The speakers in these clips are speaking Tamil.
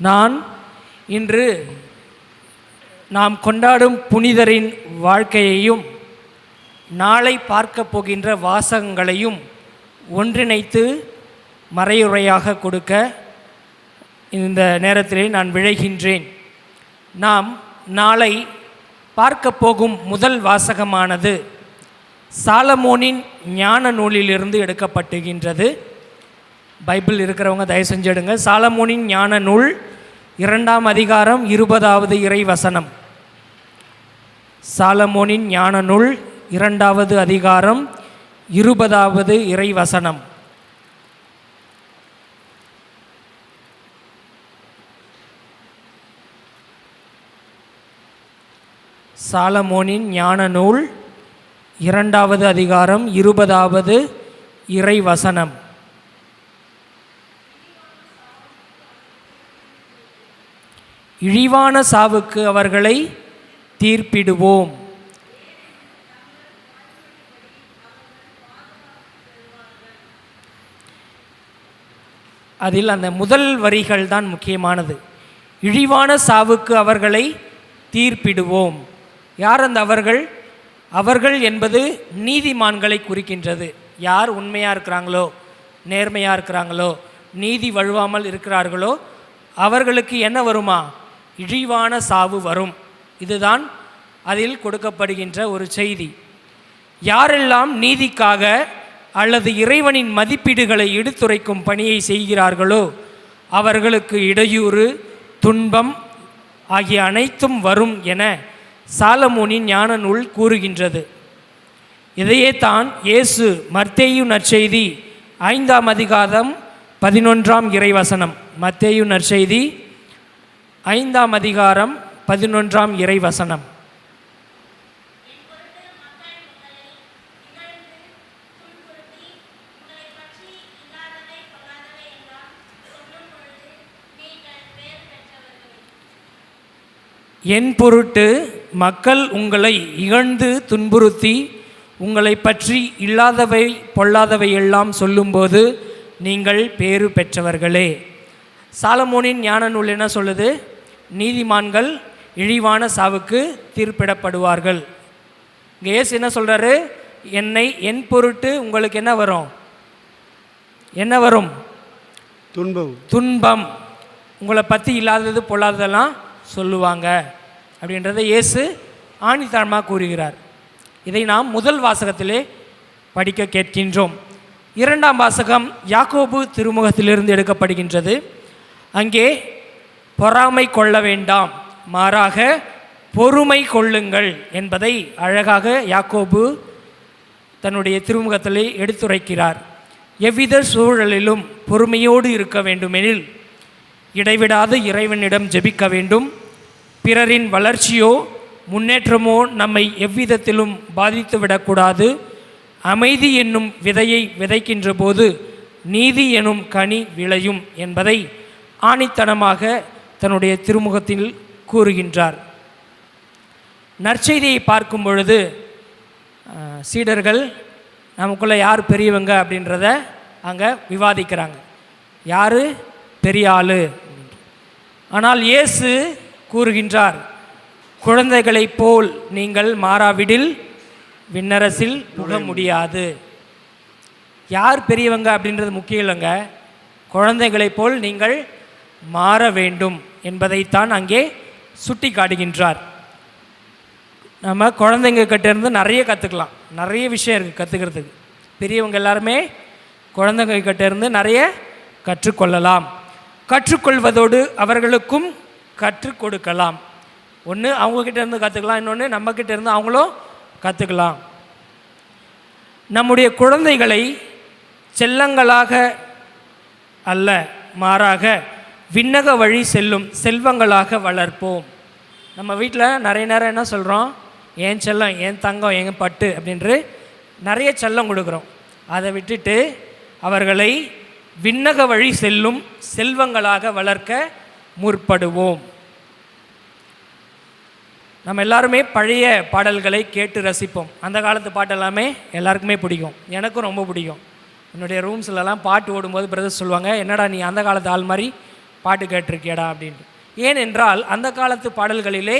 நான் இன்று நாம் கொண்டாடும் புனிதரின் வாழ்க்கையையும் நாளை பார்க்க போகின்ற வாசகங்களையும் ஒன்றிணைத்து மறையுறையாக கொடுக்க இந்த நேரத்திலே நான் விழைகின்றேன். நாம் நாளை பார்க்க போகும் முதல் வாசகமானது சாலமோனின் ஞான நூலிலிருந்து எடுக்கப்பட்டுகின்றது. பைபிள் இருக்கிறவங்க தயவு செஞ்சிடுங்க சாலமோனின் ஞான நூல் இரண்டாம் அதிகாரம் இருபதாவது இறை வசனம் சாலமோனின் ஞான நூல் இரண்டாவது அதிகாரம் இருபதாவது இறை வசனம் சாலமோனின் ஞான நூல் இரண்டாவது அதிகாரம் இருபதாவது இறை வசனம் இழிவான சாவுக்கு அவர்களை தீர்ப்பிடுவோம். அதில் அந்த முதல் வரிகள் தான் முக்கியமானது. இழிவான சாவுக்கு அவர்களை தீர்ப்பிடுவோம். யார் அந்த அவர்கள்? அவர்கள் என்பது நீதிமான்களை குறிக்கின்றது. யார் உண்மையாக இருக்கிறாங்களோ நேர்மையாக இருக்கிறாங்களோ நீதி வழுவாமல் இருக்கிறார்களோ அவர்களுக்கு என்ன வருமா? இழிவான சாவு வரும். இதுதான் அதில் கொடுக்கப்படுகின்ற ஒரு செய்தி. யாரெல்லாம் நீதிக்காக அல்லது இறைவனின் மதிப்பீடுகளை எடுத்துரைக்கும் பணியை செய்கிறார்களோ அவர்களுக்கு இடையூறு துன்பம் ஆகிய அனைத்தும் வரும் என சாலமோனின் ஞான நூல் கூறுகின்றது. இதையே தான் இயேசு மர்த்தேயு நற்செய்தி ஐந்தாம் அதிகாரம் பதினொன்றாம் இறைவசனம். மத்தேயு நற்செய்தி ஐந்தாம் அதிகாரம் பதினொன்றாம் இறைவசனம். என் பொருட்டு மக்கள் உங்களை இகழ்ந்து துன்புறுத்தி உங்களை பற்றி இல்லாதவை பொல்லாதவை எல்லாம் சொல்லும்போது நீங்கள் பேறு பெற்றவர்களே. சாலமோனின் ஞான நூல் என்ன சொல்லுது? நீதிமான்கள் இழிவான சாவுக்கு தீர்ப்பிடப்படுவார்கள். இங்கே இயேசு என்ன சொல்கிறாரு என்னை என் பொருட்டு உங்களுக்கு என்ன வரும்? என்ன வரும்? துன்பம். துன்பம். உங்களை பற்றி இல்லாதது பொல்லாததெல்லாம் சொல்லுவாங்க. அப்படின்றத இயேசு ஆணித்தரமாக கூறுகிறார். இதை நாம் முதல் வாசகத்திலே படிக்க கேட்கின்றோம். இரண்டாம் வாசகம் யாக்கோபு திருமுகத்திலிருந்து எடுக்கப்படுகின்றது. அங்கே பொறாமை கொள்ள வேண்டாம். மாறாக பொறுமை கொள்ளுங்கள் என்பதை அழகாக யாக்கோபு தன்னுடைய திருமுகத்திலே எடுத்துரைக்கிறார். எவ்வித சூழலிலும் பொறுமையோடு இருக்க வேண்டுமெனில் இடைவிடாது இறைவனிடம் ஜெபிக்க வேண்டும். பிறரின் வளர்ச்சியோ முன்னேற்றமோ நம்மை எவ்விதத்திலும் பாதித்துவிடக்கூடாது. அமைதி என்னும் விதையை விதைக்கின்ற போது நீதி எனும் கனி விளையும் என்பதை ஆணித்தனமாக தன்னுடைய திருமுகத்தில் கூறுகின்றார். நற்செய்தியை பார்க்கும் பொழுது சீடர்கள் நமக்குள்ளே யார் பெரியவங்க? அப்படின்றத அங்கே விவாதிக்கிறாங்க. யார்? பெரிய ஆளு ஆனால் இயேசு கூறுகின்றார் குழந்தைகளைப் போல் நீங்கள் மாறாவிடில் விண்ணரசில் புக முடியாது. யார் பெரியவங்க? அப்படின்றது முக்கியம் இல்லைங்க. குழந்தைகளைப் போல் நீங்கள் மாற வேண்டும் என்பதைத்தான் அங்கே சுட்டி காட்டுகின்றார் நம்ம குழந்தைங்க கிட்டேருந்து நிறைய கற்றுக்கலாம் நிறைய விஷயம் இருக்குது கற்றுக்கிறதுக்கு பெரியவங்க எல்லாருமே குழந்தைங்க கிட்டேருந்து நிறைய கற்றுக்கொள்ளலாம். கற்றுக்கொள்வதோடு அவர்களுக்கும் கற்றுக் கொடுக்கலாம். ஒன்று அவங்கக்கிட்ட இருந்து கற்றுக்கலாம் இன்னொன்று நம்மக்கிட்ட இருந்து அவங்களும் கற்றுக்கலாம் நம்முடைய குழந்தைகளை செல்லங்களாக அல்ல மாறாக விண்ணக வழி செல்லும் செல்வங்களாக வளர்ப்போம். நம்ம வீட்டில் நிறைய நேரம் என்ன சொல்கிறோம் என் செல்லம் என் தங்கம் என் பட்டு அப்படின்று நிறைய செல்லம் கொடுக்குறோம். அதை விட்டுட்டு அவர்களை விண்ணக வழி செல்லும் செல்வங்களாக வளர்க்க முற்படுவோம். நம்ம எல்லாருமே பழைய பாடல்களை கேட்டு ரசிப்போம். அந்த காலத்து பாட்டு எல்லாமே எல்லாருக்குமே பிடிக்கும். எனக்கும் ரொம்ப பிடிக்கும். என்னுடைய ரூம்ஸ்லலாம் பாட்டு ஓடும்போது பிரதர்ஸ் சொல்லுவாங்க என்னடா நீ அந்த காலத்து ஆள் மாதிரி பாட்டு கேட்டிருக்கியடா அப்படின்ட்டு. ஏனென்றால் அந்த காலத்து பாடல்களிலே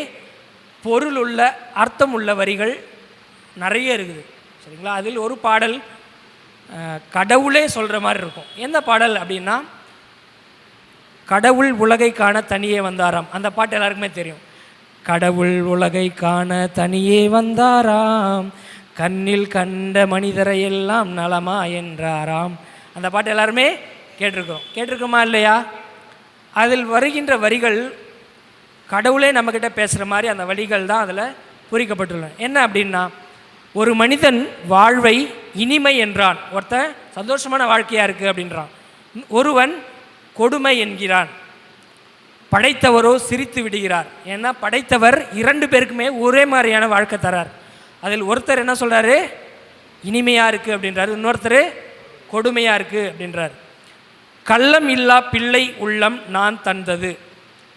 பொருள் உள்ள அர்த்தம் உள்ள வரிகள் நிறைய இருக்குது. சரிங்களா? அதில் ஒரு பாடல் கடவுளே சொல்கிற மாதிரி இருக்கும். எந்த பாடல் அப்படின்னா கடவுள் உலகை காண தனியே வந்தாராம். அந்த பாட்டு எல்லாருக்குமே தெரியும். கடவுள் உலகை காண தனியே வந்தாராம். கண்ணில் கண்ட மனிதரை எல்லாம் நலமா என்றாராம். அந்த பாட்டு எல்லாருமே கேட்டிருக்கோம் கேட்டிருக்கோமா இல்லையா? அதில் வருகின்ற வரிகள் கடவுளே நம்மக்கிட்ட பேசுகிற மாதிரி அந்த வழிகள் தான் அதில் பொறிக்கப்பட்டுள்ளன. என்ன அப்படின்னா ஒரு மனிதன் வாழ்வை இனிமை என்றான். ஒருத்தன் சந்தோஷமான வாழ்க்கையாக இருக்குது அப்படின்றான். ஒருவன் கொடுமை என்கிறான். படைத்தவரோ சிரித்து விடுகிறார். ஏன்னா படைத்தவர் இரண்டு பேருக்குமே ஒரே மாதிரியான வாழ்க்கை தரார். அதில் ஒருத்தர் என்ன சொல்கிறாரு இனிமையாக இருக்குது அப்படின்றாரு. இன்னொருத்தர் கொடுமையாக இருக்குது அப்படின்றார். கள்ளம் இல்லா பிள்ளை உள்ளம் நான் தந்தது.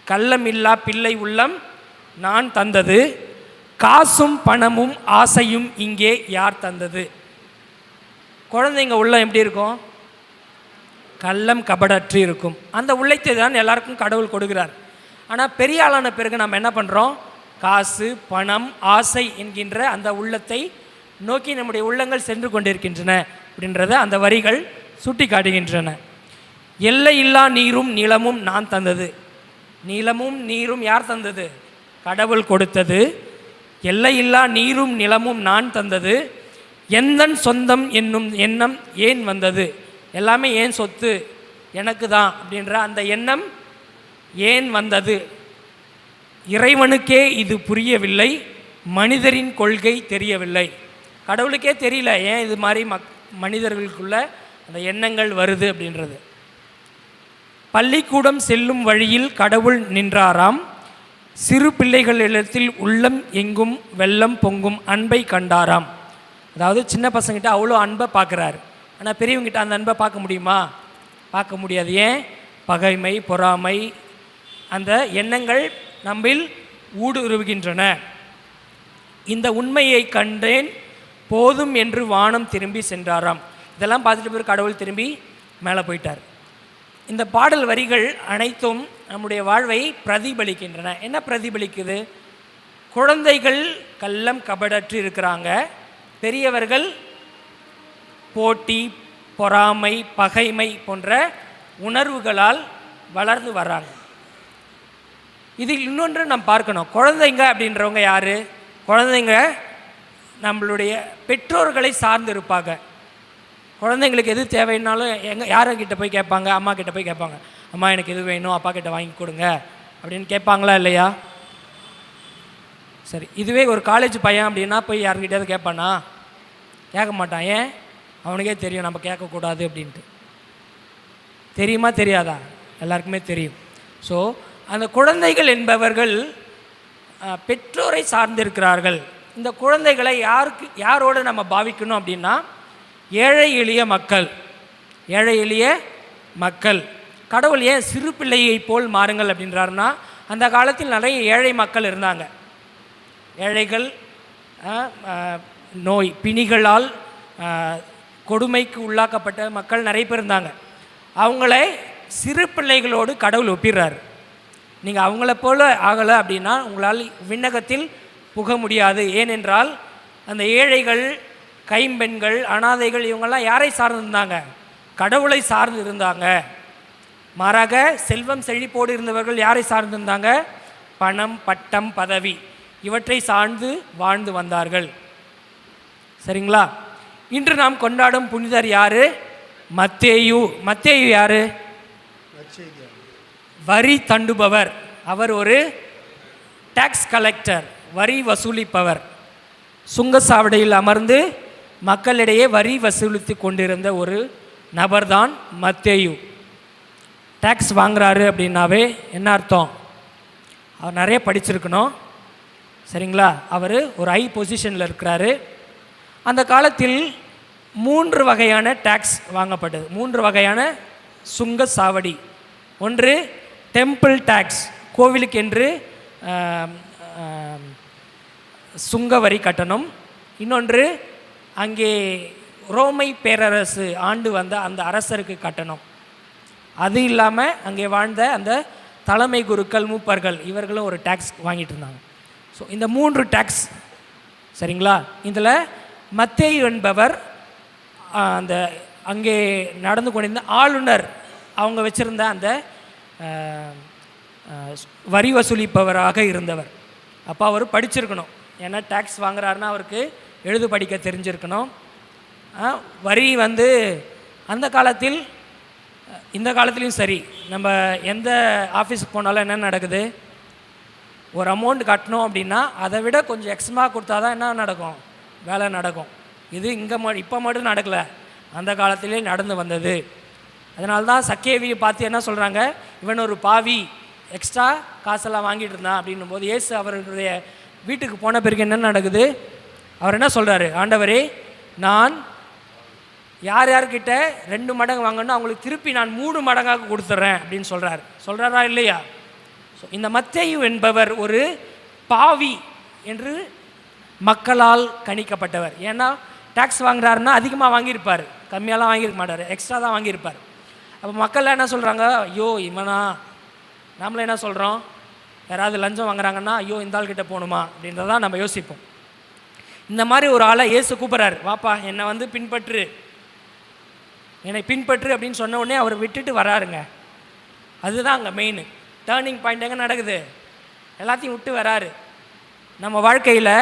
கள்ளம் இல்லா பிள்ளை உள்ளம் நான் தந்தது. காசும் பணமும் ஆசையும் இங்கே யார் தந்தது? குழந்தைங்க உள்ளம் எப்படி இருக்கும்? கள்ளம் கபடற்று இருக்கும். அந்த உள்ளத்தை தான் எல்லாருக்கும் கடவுள் கொடுக்கிறார். ஆனால் பெரிய ஆளான பிறகு நம்ம என்ன பண்ணுறோம் காசு பணம் ஆசை என்கின்ற அந்த உள்ளத்தை நோக்கி நம்முடைய உள்ளங்கள் சென்று கொண்டிருக்கின்றன அப்படின்றத அந்த வரிகள் சுட்டி காட்டுகின்றன எல்லையில்லா நீரும் நிலமும் நான் தந்தது. நிலமும் நீரும் யார் தந்தது? கடவுள் கொடுத்தது. எல்லையில்லா நீரும் நிலமும் நான் தந்தது. எந்தன் சொந்தம் என்னும் எண்ணம் ஏன் வந்தது? எல்லாமே ஏன் சொத்து? எனக்கு தான் அப்படின்ற அந்த எண்ணம் ஏன் வந்தது? இறைவனுக்கே இது புரியவில்லை. மனிதரின் கொள்கை தெரியவில்லை. கடவுளுக்கே தெரியல. ஏன் இது மாதிரி மக் மனிதர்களுக்குள்ள அந்த எண்ணங்கள் வருது அப்படின்றது. பள்ளிக்கூடம் செல்லும் வழியில் கடவுள் நின்றாராம். சிறு பிள்ளைகளிடத்தில் உள்ளம் எங்கும் வெள்ளம் பொங்கும் அன்பை கண்டாராம். அதாவது சின்ன பசங்கிட்ட அவ்வளோ அன்பை பார்க்குறாரு. ஆனால் பெரியவங்கிட்ட அந்த அன்பை பார்க்க முடியுமா? பார்க்க முடியாது. ஏன்? பகைமை பொறாமை அந்த எண்ணங்கள் நம்மில் ஊடுருவுகின்றன. இந்த உண்மையை கண்டேன் போதும் என்று வானம் திரும்பி சென்றாராம். இதெல்லாம் பார்த்துட்டு போய் கடவுள் திரும்பி மேலே போயிட்டார். இந்த பாடல் வரிகள் அனைத்தும் நம்முடைய வாழ்வை பிரதிபலிக்கின்றன. என்ன பிரதிபலிக்குது? குழந்தைகள் கள்ளம் கபடற்று இருக்கிறாங்க. பெரியவர்கள் போட்டி பொறாமை பகைமை போன்ற உணர்வுகளால் வளர்ந்து வர்றாங்க. இதில் இன்னொன்று நாம் பார்க்கணும். குழந்தைங்க அப்படின்றவங்க யார்? குழந்தைங்க நம்மளுடைய பெற்றோர்களை சார்ந்து இருப்பாங்க. குழந்தைங்களுக்கு எது தேவைன்னாலும் எங்கள் யார்கிட்ட போய் கேட்பாங்க? அம்மா கிட்ட போய் கேட்பாங்க. அம்மா எனக்கு எது வேணும்? அப்பா கிட்ட வாங்கி கொடுங்க. அப்படின்னு கேட்பாங்களா இல்லையா? சரி இதுவே ஒரு காலேஜ் பையன் அப்படின்னா போய் யாருக்கிட்டையாவது கேட்பானா? கேட்க மாட்டான். ஏன்? அவனுக்கே தெரியும். நம்ம கேட்கக்கூடாது அப்படின்ட்டு. தெரியுமா தெரியாதா? எல்லாருக்குமே தெரியும். ஸோ அந்த குழந்தைகள் என்பவர்கள் பெற்றோரை சார்ந்திருக்கிறார்கள். இந்த குழந்தைகளை யாருக்கு யாரோடு நம்ம பாவிக்கணும் அப்படின்னா ஏழை எளிய மக்கள். ஏழை எளிய மக்கள். கடவுள் ஏன் சிறு பிள்ளையை போல் மாறுங்கள் அப்படின்றாருன்னா அந்த காலத்தில் நிறைய ஏழை மக்கள் இருந்தாங்க. ஏழைகள் நோய் பிணிகளால் கொடுமைக்கு உள்ளாக்கப்பட்ட மக்கள் நிறைய பேர் இருந்தாங்க. அவங்களை சிறு பிள்ளைகளோடு கடவுள் ஒப்பிடுறாரு. நீங்கள் அவங்கள போல ஆகலை அப்படின்னா உங்களால் விண்ணகத்தில் புக முடியாது. ஏனென்றால் அந்த ஏழைகள் கைம்பெண்கள் அனாதைகள் இவங்கெல்லாம் யாரை சார்ந்திருந்தாங்க? கடவுளை சார்ந்து இருந்தாங்க மாறாக செல்வம் செழிப்போடு இருந்தவர்கள் யாரை சார்ந்திருந்தாங்க? பணம் பட்டம் பதவி. இவற்றை சார்ந்து வாழ்ந்து வந்தார்கள். சரிங்களா? இன்று நாம் கொண்டாடும் புனிதர் யாரு? மத்தேயு. மத்தேயு யாரு? வரி தண்டுபவர். அவர் ஒரு டாக்ஸ் கலெக்டர் வரி வசூலிப்பவர். சுங்கச்சாவடியில் அமர்ந்து மக்களிடையே வரி வசூலித்து கொண்டிருந்த ஒரு நபர்தான் மத்தேயு. டேக்ஸ் வாங்குறாரு அப்படின்னாவே என்ன அர்த்தம்? அவர் நிறைய படிச்சிருக்கணும். சரிங்களா? அவர் ஒரு ஹை பொசிஷனில் இருக்கிறாரு. அந்த காலத்தில் மூன்று வகையான டேக்ஸ் வாங்கப்பட்டது. மூன்று வகையான சுங்க சாவடி. ஒன்று டெம்பிள் டேக்ஸ் கோவிலுக்கென்று என்று சுங்க வரி கட்டணம். இன்னொன்று அங்கே ரோமை பேரரசு ஆண்டு வந்த அந்த அரசருக்கு கட்டணம். அது இல்லாமல் அங்கே வாழ்ந்த அந்த தலைமை குருக்கள் மூப்பர்கள் இவர்களும் ஒரு டேக்ஸ் வாங்கிட்டு இருந்தாங்க. ஸோ இந்த மூன்று டேக்ஸ் சரிங்களா? இதில் மத்தேயு என்பவர் அந்த அங்கே நடந்து கொண்டிருந்த ஆளுநர் அவங்க வச்சுருந்த அந்த வரி வசூலிப்பவராக இருந்தவர். அப்போ அவர் படிச்சிருக்கணும். ஏன்னா டேக்ஸ் வாங்குறாருன்னா அவருக்கு எழுது படிக்க தெரிஞ்சிருக்கணும். ஆ, வரி வந்து அந்த காலத்தில் இந்த காலத்துலேயும் சரி நம்ம எந்த ஆஃபீஸுக்கு போனாலும் என்ன நடக்குது? ஒரு அமௌண்ட் கட்டணும் அப்படின்னா அதை விட கொஞ்சம் எக்ஸ்ட்ரா கொடுத்தா தான் என்ன நடக்கும்? வேலை நடக்கும். இது இங்கே ம இப்போ மட்டும் நடக்கலை. அந்த காலத்திலே நடந்து வந்தது. அதனால தான் சக்கேவியை பார்த்து என்ன சொல்கிறாங்க இவன் ஒரு பாவி எக்ஸ்ட்ரா காசெல்லாம் வாங்கிட்டு இருந்தான் அப்படின்னும் போது ஏசு அவர்களுடைய வீட்டுக்கு போன பிறகு என்ன நடக்குது? அவர் என்ன சொல்கிறாரு ஆண்டவரே நான் யார் யார்கிட்ட ரெண்டு மடங்கு வாங்கணும் அவங்களுக்கு திருப்பி நான் மூணு மடங்காக கொடுத்துட்றேன் அப்படின்னு சொல்கிறார் சொல்கிறாரா இல்லையா? ஸோ இந்த மத்தேயு என்பவர் ஒரு பாவி என்று மக்களால் கணிக்கப்பட்டவர். ஏன்னா டேக்ஸ் வாங்குறாருன்னா அதிகமாக வாங்கியிருப்பார். கம்மியாலாம் வாங்கியிருக்க மாட்டார். எக்ஸ்ட்ரா தான் வாங்கியிருப்பார். அப்போ மக்கள் என்ன சொல்கிறாங்க ஐயோ இவனா நம்மள என்ன சொல்கிறோம் யாராவது லஞ்சம் வாங்குறாங்கன்னா ஐயோ இந்த ஆள் போகணுமா? அப்படின்றதான் நம்ம யோசிப்போம். இந்த மாதிரி ஒரு ஆளை இயேசு கூப்பிட்றாரு. வாப்பா என்னை வந்து பின்பற்று. என்னை பின்பற்று அப்படின்னு சொன்ன உடனே அவர் விட்டுட்டு வராருங்க. அதுதான் அங்கே மெயின் டேர்னிங் பாயிண்ட் எங்கே நடக்குது? எல்லாத்தையும் விட்டு வராரு. நம்ம வாழ்க்கையில்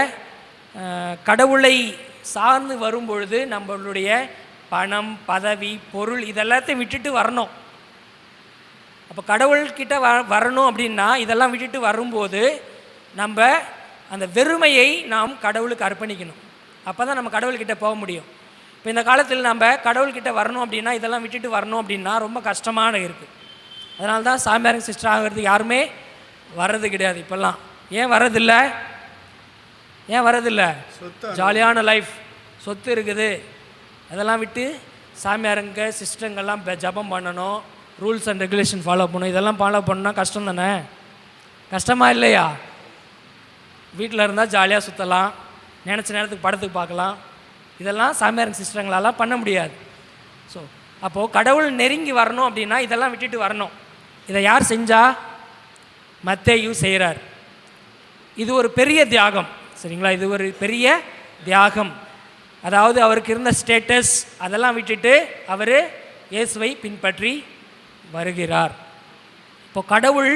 கடவுளை சார்ந்து வரும் பொழுது நம்மளுடைய பணம் பதவி பொருள் இதெல்லாத்தையும் விட்டுட்டு வரணும். அப்போ கடவுள்கிட்ட வ வரணும் அப்படின்னா இதெல்லாம் விட்டுட்டு வரும்போது நம்ம அந்த வெறுமையை நாம் கடவுளுக்கு அர்ப்பணிக்கணும். அப்போ தான் நம்ம கடவுள்கிட்ட போக முடியும். இப்போ இந்த காலத்தில் நம்ம கடவுள்கிட்ட வரணும் அப்படின்னா இதெல்லாம் விட்டுட்டு வரணும் அப்படின்னா ரொம்ப கஷ்டமான இருக்குது அதனால தான் சாமியாரங்க சிஸ்டர் ஆகிறது யாருமே வர்றது கிடையாது இப்போல்லாம். ஏன் வர்றதில்ல? ஏன் வர்றதில்ல? ஜாலியான லைஃப் சொத்து இருக்குது. அதெல்லாம் விட்டு சாமியாருங்க சிஸ்டங்கெல்லாம் ப- ஜெபம் பண்ணணும். ரூல்ஸ் அண்ட் ரெகுலேஷன் ஃபாலோ பண்ணணும். இதெல்லாம் ஃபாலோ பண்ணால் கஷ்டம் தானே? கஷ்டமா இல்லையா? வீட்டில் இருந்தால் ஜாலியாக சுற்றலாம் நினச்ச நேரத்துக்கு படத்துக்கு பார்க்கலாம். இதெல்லாம் சாமியாருங்க சிஸ்டங்களாலாம் பண்ண முடியாது. ஸோ அப்போது கடவுள் நெருங்கி வரணும் அப்படின்னா இதெல்லாம் விட்டுட்டு வரணும். இதை யார் செஞ்சா? மத்தேயு செய்கிறார் இது ஒரு பெரிய தியாகம். சரிங்களா? இது ஒரு பெரிய தியாகம். அதாவது அவருக்கு இருந்த ஸ்டேட்டஸ் அதெல்லாம் விட்டுட்டு அவர் இயேசுவை பின்பற்றி வருகிறார். இப்போ கடவுள்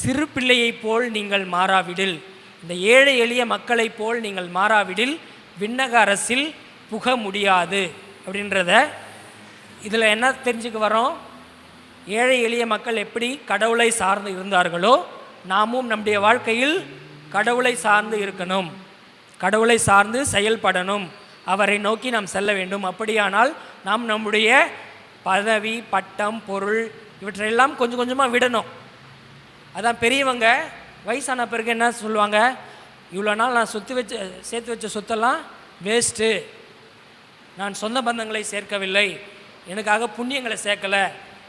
சிறு பிள்ளையைப் போல் நீங்கள் மாறாவிடில். இந்த ஏழை எளிய மக்களைப் போல் நீங்கள் மாறாவிடில் விண்ணக அரசில் புக முடியாது அப்படின்றத இதில் என்ன தெரிஞ்சுக்க வரோம்? ஏழை எளிய மக்கள் எப்படி கடவுளை சார்ந்து இருந்தார்களோ நாமும் நம்முடைய வாழ்க்கையில் கடவுளை சார்ந்து இருக்கணும். கடவுளை சார்ந்து செயல்படணும். அவரை நோக்கி நாம் செல்ல வேண்டும். அப்படியானால் நாம் நம்முடைய பதவி பட்டம் பொருள் இவற்றையெல்லாம் கொஞ்சம் கொஞ்சமாக விடணும். அதான் பெரியவங்க வயசான பிறகு என்ன சொல்லுவாங்க? இவ்வளோ நாள் நான் சொத்து வச்சு சேர்த்து வச்ச சொத்தெல்லாம் வேஸ்ட்டு நான் சொந்த பந்தங்களை சேர்க்கவில்லை. எனக்காக புண்ணியங்களை சேர்க்கலை.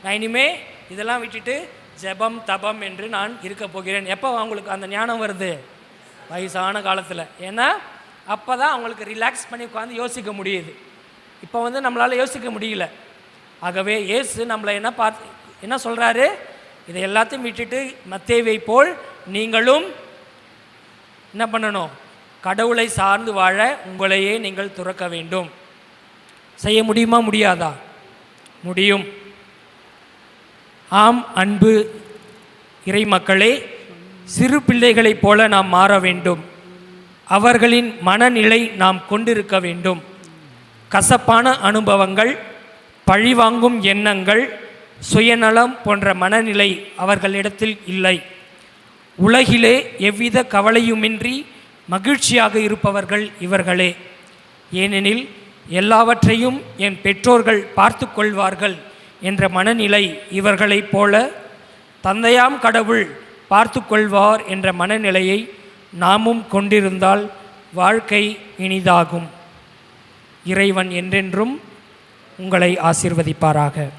நான் இனிமே இதெல்லாம் விட்டுட்டு ஜெபம் தபம் என்று நான் இருக்க போகிறேன். எப்போ அவங்களுக்கு அந்த ஞானம் வருது? வயசான காலத்தில். ஏன்னா அப்போ தான் அவங்களுக்கு ரிலாக்ஸ் பண்ணி உட்காந்து யோசிக்க முடியுது. இப்போ வந்து நம்மளால் யோசிக்க முடியல. ஆகவே இயேசு நம்மளை என்ன பார்த்து என்ன சொல்கிறாரு இதை எல்லாத்தையும் விட்டுட்டு மத்தேவை போல் நீங்களும் என்ன பண்ணணும்? கடவுளை சார்ந்து வாழ உங்களையே நீங்கள் துறக்க வேண்டும். செய்ய முடியுமா? முடியாதா? முடியும். ஆம் அன்பு இறைமக்களே சிறு பிள்ளைகளைப் போல நாம் மாற வேண்டும். அவர்களின் மனநிலை நாம் கொண்டிருக்க வேண்டும். கசப்பான அனுபவங்கள் பழிவாங்கும் எண்ணங்கள் சுயநலம் போன்ற மனநிலை அவர்களிடத்தில் இல்லை. உலகிலே எவ்வித கவலையுமின்றி மகிழ்ச்சியாக இருப்பவர்கள் இவர்களே. ஏனெனில் எல்லாவற்றையும் என் பெற்றோர்கள் பார்த்து கொள்வார்கள் என்ற மனநிலை இவர்களைப் போல தந்தையாம் கடவுள் பார்த்து கொள்வார் என்ற மனநிலையை நாமும் கொண்டிருந்தால் வாழ்க்கை இனிதாகும். இறைவன் என்றென்றும் உங்களை ஆசீர்வதிப்பாராக.